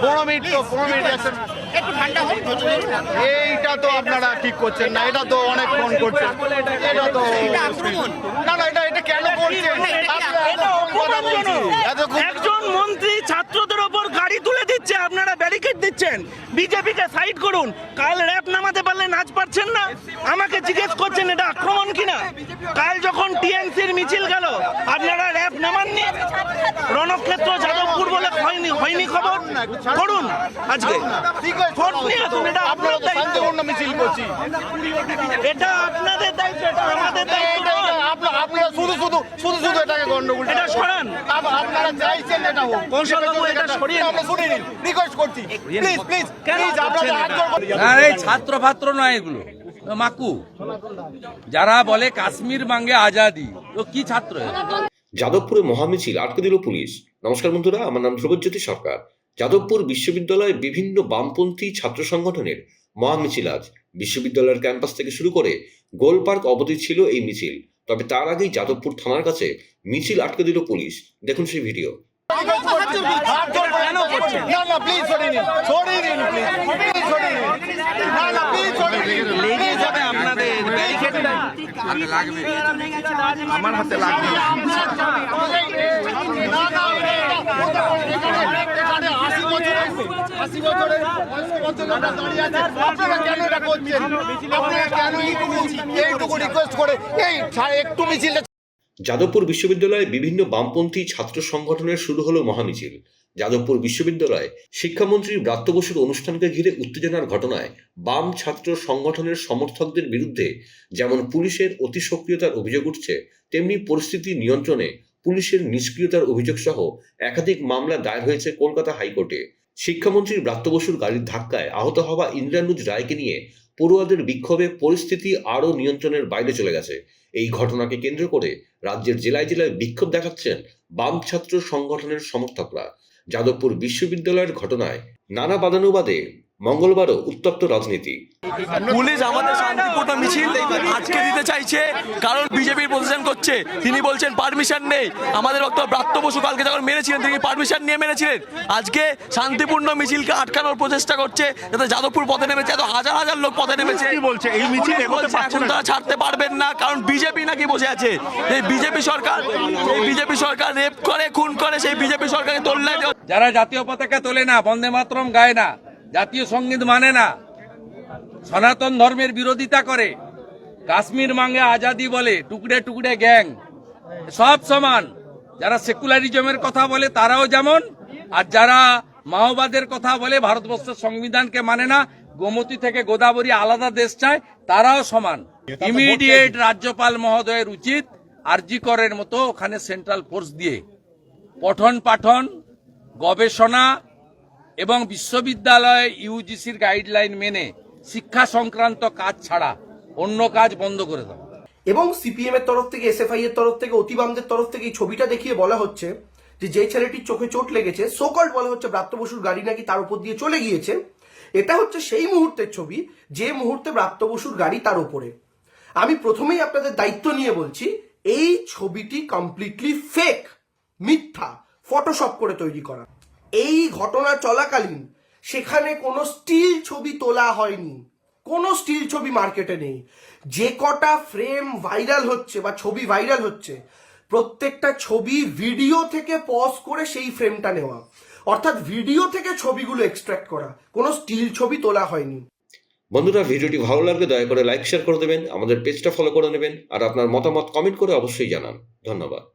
পনেরো মিনিট তো পনেরো মিনিট একটু ঠান্ডা হোক এইটা তো আপনারা ঠিক করছেন না এটা তো অনেক ফোন করছেন এটা তো না না এটা এটা কেন করছেন একজন মন্ত্রী ছাত্রদের ওপর গাড়ি তুলে দিচ্ছে আপনারা ব্যারিকেড দিচ্ছেন। বিজেপিকে সাইড করুন। কাল র্যাপ নামাতে পারলে নাচ পারছেন না? আমাকে জিজ্ঞেস করছেন এটা আক্রমণ কিনা? কাল যখন টিএমসির মিছিল গেল আপনারা র্যাপ নামাননি? রণক্ষেত্র বলে হয়নি হয়নি খবর? করুন আজকে। ভোট নিয়ে আসুন, এটা আপনার শান্তিপূর্ণ মিছিল করছি। এটা আপনাদের দায়িত্ব এটা আমাদের দায়িত্ব এটা- নয়। এটা আপনা- আপনারা শুধু শুধু শুধু শুধু এটাকে গন্ডগোল এটা সরান। আপনারা চাইছেন এটা হোক। কৌশলবাবু, এটা সরিয়ে আমরা শুনে নিন। রিকোয়েস্ট করছি। প্লিজ প্লিজ প্লিজ আপনাদের হাত জোড় করছি। না এই ছাত্র ফাত্র নয় এগুলো। মাকু। যারা বলে কাশ্মীর মাঙ্গে আজাদি তো কি ছাত্র? যাদবপুরে মহামিছিল আটকে দিল পুলিশ। নমস্কার বন্ধুরা, আমার নাম ধ্রুবজ্যোতি সরকার। যাদবপুর বিশ্ববিদ্যালয়ে বিভিন্ন বামপন্থী ছাত্র সংগঠনের মহামিছিল আজ। বিশ্ববিদ্যালয়ের ক্যাম্পাস থেকে শুরু করে গোল পার্ক অবধি ছিল এই মিছিল। তবে তার আগেই যাদবপুর থানার কাছে মিছিল আটকে দিল পুলিশ। দেখুন সেই ভিডিও সরিয়ে নিন সরিয়ে নিন প্লিজ প্লিজ সরিয়ে নিন না না প্লিজ সরিয়ে নিন লেগে যাবে আপনাদের ব্যারিকেডটা হাতে লাগবে যাদবপুর বিশ্ববিদ্যালয়ে বিভিন্ন বামপন্থী ছাত্র সংগঠনের শুরু হলো মহামিছিল। যাদবপুর বিশ্ববিদ্যালয়ে শিক্ষামন্ত্রী ব্রাত্য বসুর অনুষ্ঠানকে ঘিরে উত্তেজনার ঘটনায় বাম ছাত্র সংগঠনের সমর্থকদের বিরুদ্ধে যেমন পুলিশের অতি সক্রিয়তার অভিযোগ উঠছে, তেমনি পরিস্থিতি নিয়ন্ত্রণে পুলিশের নিষ্ক্রিয়তার অভিযোগ সহ একাধিক মামলা দায়ের হয়েছে কলকাতা হাইকোর্টে। শিক্ষামন্ত্রী ব্রাত্য বসুর গাড়ির ধাক্কায় আহত হওয়া ইন্দ্রানুজ রায়কে নিয়ে পড়ুয়াদের বিক্ষোভে পরিস্থিতি আরও নিয়ন্ত্রণের বাইরে চলে গেছে। এই ঘটনাকে কেন্দ্র করে রাজ্যের জেলায় জেলায় বিক্ষোভ দেখাচ্ছেন বাম ছাত্র সংগঠনের সমর্থকরা। যাদবপুর বিশ্ববিদ্যালয়ের ঘটনায় নানা বাদানুবাদে মঙ্গলবারও উত্তপ্ত রাজনীতি। পুলিশ আমাদের শান্তিপূর্ণ মিছিল আজকে দিতে চাইছে কারণ বিজেপির প্রশাসন করছে। তিনি বলছেন পারমিশন নেই। আমাদের বক্তব্য ব্রাত্য বসু কালকে যখন মেরেছিলেন তিনি পারমিশন নিয়ে মেরেছিলেন। আজকে শান্তিপূর্ণ মিছিলকে আটকানোর প্রচেষ্টা করছে যাতে যাদবপুর পথে নেমেছে এত হাজার হাজার লোক পথে নেমেছে। কি বলছে? এই মিছিল এখন তারা ছাড়তে পারবেন না। কারণ বিজেপি নাকি বসে আছে? এই বিজেপি সরকার এই বিজেপি সরকার রেপ করে খুন করে সেই বিজেপি সরকারকে দেওয়া যারা জাতীয় পতাকা তোলে না বন্দে মাতরম গায় না। জাতীয় সংগীত মানে না। সনাতন ধর্মের বিরোধিতা করে। কাশ্মীর মাঙ্গে আজাদি বলে টুকরে টুকরে গ্যাং। সব সমান। যারা সেকুলারিজমের কথা বলে, তারাও যেমন। আর যারা মাওবাদের কথা বলে, ভারতবর্ষের সংবিধানকে মানে না, গোমতী থেকে গোদাবরী আলাদা দেশ চায়, তারাও সমান। ইমিডিয়েট রাজ্যপাল মহোদয়ের উচিত, আরজি করের মতো ওখানে সেন্ট্রাল ফোর্স দিয়ে। পঠন পাঠন গবেষণা এবং বিশ্ববিদ্যালয় ইউজিসির গাইডলাইন মেনে শিক্ষা সংক্রান্ত কাজ ছাড়া অন্য কাজ বন্ধ করে দেওয়া। এবং সিপিএম এর তরফ থেকে, এসএফআই এর তরফ থেকে, অতিবামদের তরফ থেকে এই ছবিটা দেখিয়ে বলা হচ্ছে যে যে ছেলেটির চোখে চোট লেগেছে সোকল বলা হচ্ছে ব্রাত্য বসুর গাড়ি নাকি তার উপর দিয়ে চলে গিয়েছে, এটা হচ্ছে সেই মুহূর্তের ছবি, যে মুহূর্তে ব্রাত্য বসুর গাড়ি তার উপরে। আমি প্রথমেই আপনাদের দায়িত্ব নিয়ে বলছি, এই ছবিটি কমপ্লিটলি ফেক মিথ্যা ফটোশপ করে তৈরি করা। এই ঘটনা চলাকালীন সেখানে কোনো স্টিল ছবি তোলা হয়নি। কোনো স্টিল ছবি মার্কেটে নেই। যে কটা ফ্রেম ভাইরাল হচ্ছে বা ছবি ভাইরাল হচ্ছে, প্রত্যেকটা ছবি ভিডিও থেকে পজ করে সেই ফ্রেমটা নেওয়া। অর্থাৎ ভিডিও থেকে ছবিগুলো এক্সট্রাক্ট করা। কোনো স্টিল ছবি তোলা হয়নি। বন্ধুরা, ভিডিওটি ভালো লাগলে দয়া করে লাইক শেয়ার করে দেবেন। আমাদের পেজটা ফলো করে নেবেন। আর আপনার মতামত কমেন্ট করে অবশ্যই জানান। ধন্যবাদ।